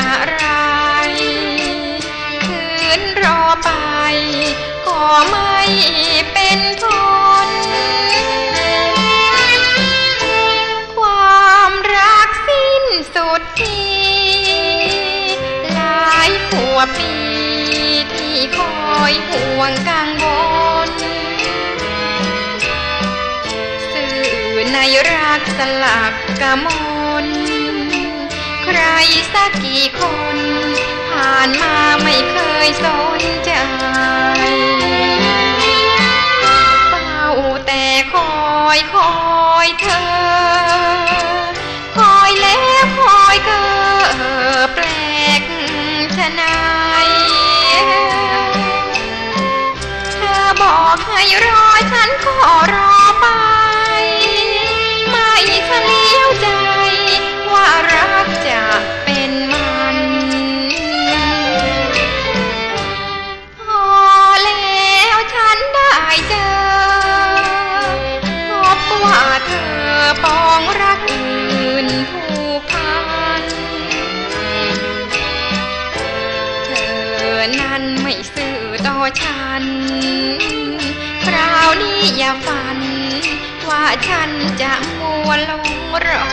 อะไรคืนรอไป ก็ไม่เป็นผลความรักสิ้นสุดทีหลายหัวปี ที่คอยห่วงกังวลสื่อในรักสลับกมล ใครสักกี่คน ผ่านมาไม่เคยสนใจเฝ้าแต่คอยคอยเธอ คอยแล้วคอยเกอแปลกชะนายเธอบอกให้รอฉันก็รอไป นั้นไม่ซื่อต่อฉัน คราวนี้อย่าฝัน ว่าฉันจะมัวลงรอ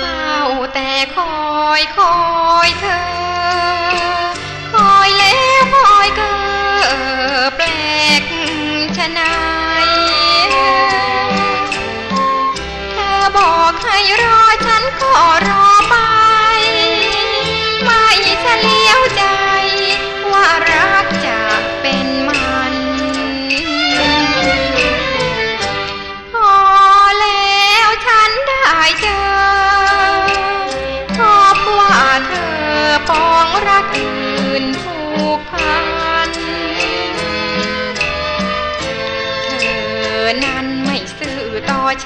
เฝ้าแต่คอยคอยเธอ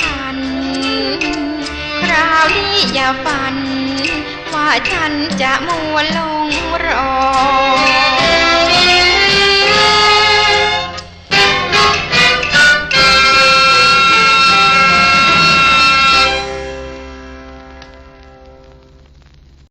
ฉัน คราวนี้อย่าฝัน ว่าฉันจะมัวลงรอ